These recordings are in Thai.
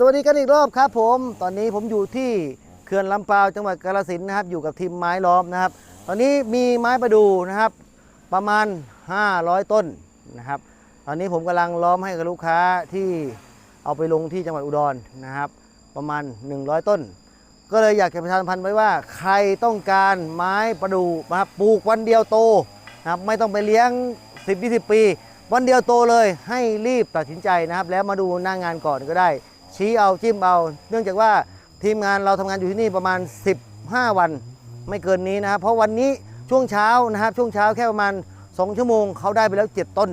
สวัสดีกันอีกรอบครับผม ตอนนี้ผมอยู่ที่เขื่อนลำปาวจังหวัดกาฬสินธุ์นะครับ อยู่กับทีมไม้ล้อมนะครับ ตอนนี้มีไม้ประดูนะครับ ประมาณ 500 ต้นนะครับ ตอนนี้ผมกำลังล้อมให้กับลูกค้าที่เอาไปลงที่จังหวัดอุดรนะครับ ประมาณ 100 ต้น ก็เลยอยากจะประชาสัมพันธ์ไว้ว่า ใครต้องการไม้ประดูนะครับปลูกวันเดียวโตนะครับไม่ต้องไปเลี้ยง 10-20 ปี วันเดียวโตเลยให้รีบตัดสินใจนะครับ แล้วมาดูหน้างงานก่อนก็ได้ ชี้เอาจิ้มเอา เนื่องจากว่าทีมงานเราทำงานอยู่ที่นี่ประมาณ 15 วัน ไม่เกินนี้นะครับเพราะวันนี้ช่วงเช้านะครับ ช่วงเช้าแค่ประมาณ 2 ชั่วโมงเขาได้ไปแล้ว 7 ต้น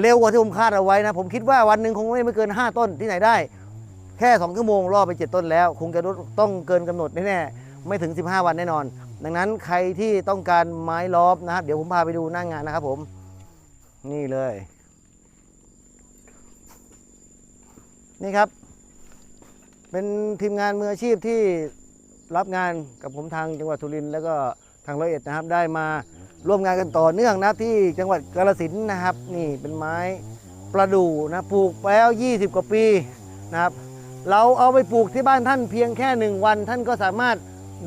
เร็วกว่าที่ผมคาดเอาไว้นะผมคิดว่าวันหนึ่งคงไม่ไม่เกิน 5 ต้นที่ไหนได้ แค่ 2 ชั่วโมงล่อไป 7 ต้นแล้ว คงจะต้องเกินกำหนดแน่ๆไม่ถึง 15 วันแน่นอน ดังนั้นใครที่ต้องการไม้ล้อมนะครับเดี๋ยวผมพาไปดูหน้างงานนะครับผมนี่เลย นี่ครับ เป็นทีมงานมืออาชีพที่รับงานกับผมทางจังหวัดสุรินทร์แล้วก็ทางร้อยเอ็ดนะครับ ได้มาร่วมงานกันต่อเนื่องนับที่จังหวัดกาฬสินธุ์นะครับ นี่เป็นไม้ประดู่นะปลูกไปแล้ว 20 กว่าปีนะครับ เราเอาไปปลูกที่บ้านท่านเพียงแค่หนึ่งวัน ท่านก็สามารถ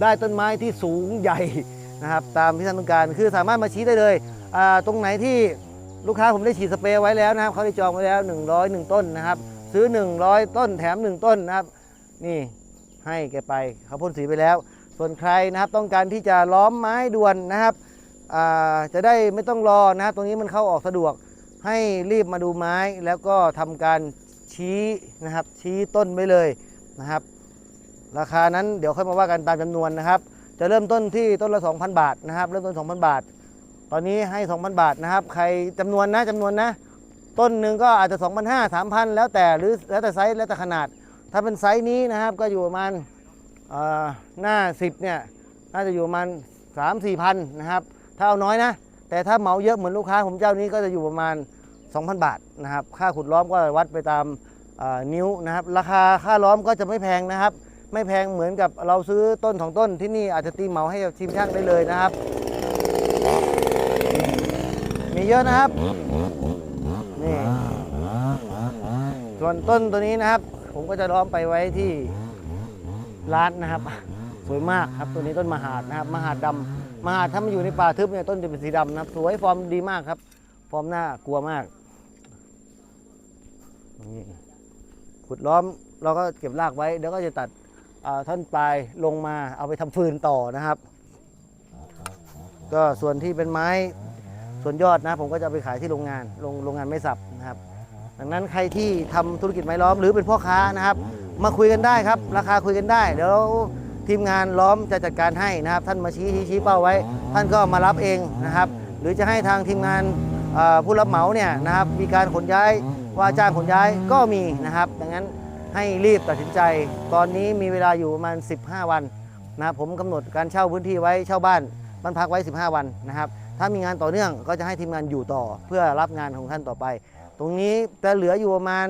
ได้ต้นไม้ที่สูงใหญ่นะครับ ตามที่ท่านต้องการคือสามารถมาชี้ได้เลยอ่าตรงไหนที่ลูกค้าผมได้ฉีดสเปรย์ไว้แล้วนะครับเขาได้จองไว้แล้ว 101 ต้นนะครับ ซื้อ 100 ต้นแถม 1 ต้นนะครับ นี่ให้แกไปเขาพ่นสีไปแล้ว ส่วนใครนะครับต้องการที่จะล้อมไม้ด่วนนะครับจะได้ไม่ต้องรอนะครับตรงนี้มันเข้าออกสะดวกให้รีบมาดูไม้แล้วก็ทำการชี้นะครับ ชี้ต้นไว้เลยนะครับ ราคานั้นเดี๋ยวค่อยมาว่ากันตามจำนวนนะครับ จะเริ่มต้นที่ต้นละ 2,000 บาทนะครับ เริ่มต้น 2,000 บาท ตอนนี้ให้ 2,000 บาทนะครับ ใครจำนวนนะจำนวนนะ ต้นหนึ่งก็อาจจะ 2,500 3,000 แล้วแต่หรือแล้วแต่ไซส์แล้วแต่ขนาด ถ้าเป็นไซส์นี้นะครับก็อยู่ประมาณหน้า 10เนี่ยน่าจะอยู่ประมาณ3 4พันนะครับถ้าเอาน้อยนะ แต่ถ้าเหมาเยอะเหมือนลูกค้าผมเจ้านี้ก็จะอยู่ประมาณ 2,000 บาทนะครับค่าขุดล้อมก็วัดไปตามนิ้วนะครับราคาค่าล้อมก็จะไม่แพงนะครับ ไม่แพงเหมือนกับเราซื้อต้นสองต้นที่นี่อาจจะตีเหมาให้ทีมช่างได้เลยนะครับ มีเยอะนะครับนี่ส่วนต้นตัวนี้นะครับ ผมก็จะล้อมไปไว้ที่ร้านนะครับ สวยมากครับตัวนี้ต้นมหาดนะครับ มหาดดำมหาดถ้ามันอยู่ในป่าทึบเนี่ยต้นจะเป็นสีดำนะครับ สวยฟอร์มดีมากครับ ฟอร์มหน้ากลัวมากนี่ขุดล้อมเราก็เก็บรากไว้เดี๋ยวก็จะตัดท่อนปลายลงมาเอาไปทำฟืนต่อนะครับ ก็ส่วนที่เป็นไม้ส่วนยอดนะ ผมก็จะไปขายที่โรงงานโรงโรงงานไม่สับนะครับ ดังนั้นใครที่ทำธุรกิจไม้ล้อมหรือเป็นพ่อค้านะครับ มาคุยกันได้ครับ ราคาคุยกันได้ เดี๋ยวทีมงานล้อมจะจัดการให้นะครับ ท่านมาชี้ชี้ชี้เป้าไว้ ท่านก็มารับเองนะครับ หรือจะให้ทางทีมงานเอ่อผู้รับเหมาเนี่ยนะครับ มีการขนย้ายว่าจ้างขนย้ายก็มีนะครับ ดังนั้นให้รีบตัดสินใจ ตอนนี้มีเวลาอยู่ประมาณ 15 วันนะครับผมกำหนดการเช่าพื้นที่ไว้เช่าบ้านบ้านพักไว้ 15 วันนะครับ ถ้ามีงานต่อเนื่องก็จะให้ทีมงานอยู่ต่อเพื่อรับงานของท่านต่อไป ตรงนี้จะเหลืออยู่ประมาณ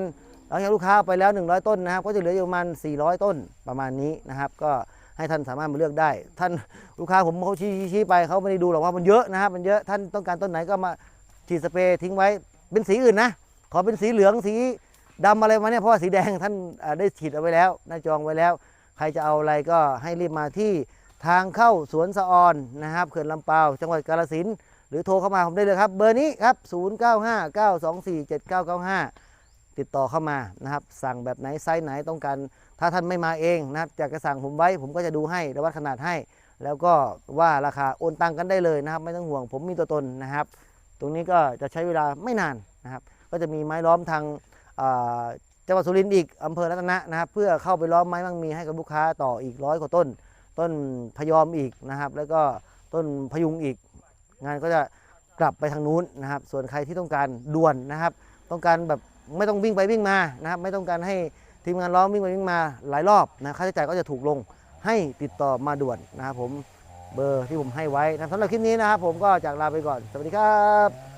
หลังจากลูกค้าไปแล้ว 100 ต้นนะครับ ก็จะเหลืออยู่ประมาณ 400 ต้นประมาณนี้นะครับ ก็ให้ท่านสามารถมาเลือกได้ ท่านลูกค้าผมเขาชี้ชี้ชี้ไปเขาไม่ได้ดูหรอกว่ามันเยอะนะครับ มันเยอะท่านต้องการต้นไหนก็มาฉีดสเปรย์ทิ้งไว้เป็นสีอื่นนะ ขอเป็นสีเหลืองสีดำอะไรมาเนี่ยเพราะว่าสีแดงท่านได้ฉีดเอาไว้แล้วได้จองไว้แล้ว ใครจะเอาอะไรก็ให้รีบมาที่ทางเข้าสวนสะออนนะครับเขื่อนลำปาวจังหวัดกาฬสินธุ์ รือโทรเข้ามาผมได้เลยครับ เบอร์นี้ครับ 0959247995 ติดต่อเข้ามานะครับ สั่งแบบไหนไซส์ไหนต้องการ ถ้าท่านไม่มาเองนะครับอยากจะสั่งผมไว้ ผมก็จะดูให้และวัดขนาดให้ แล้วก็ว่าราคาโอนตังกันได้เลยนะครับ ไม่ต้องห่วงผมมีตัวตนนะครับ ตรงนี้ก็จะใช้เวลาไม่นานนะครับ ก็จะมีไม้ล้อมทางจังหวัดสุรินทร์อีกอำเภอรัตนะนะครับ เพื่อเข้าไปล้อมไม้มั่งมีให้กับลูกค้าต่ออีกร้อยกว่าต้น ต้นพยอมอีกนะครับ แล้วก็ต้นพยุงอีก งานก็จะกลับไปทางนู้นนะครับ ส่วนใครที่ต้องการด่วนนะครับ ต้องการแบบไม่ต้องวิ่งไปวิ่งมานะครับ ไม่ต้องการให้ทีมงานล้อมวิ่งไปวิ่งมาหลายรอบนะค่าใช้จ่ายก็จะถูกลงให้ติดต่อมาด่วนนะครับผมเบอร์ที่ผมให้ไว้นะสำหรับคลิปนี้นะครับผมก็จากลาไปก่อน สวัสดีครับ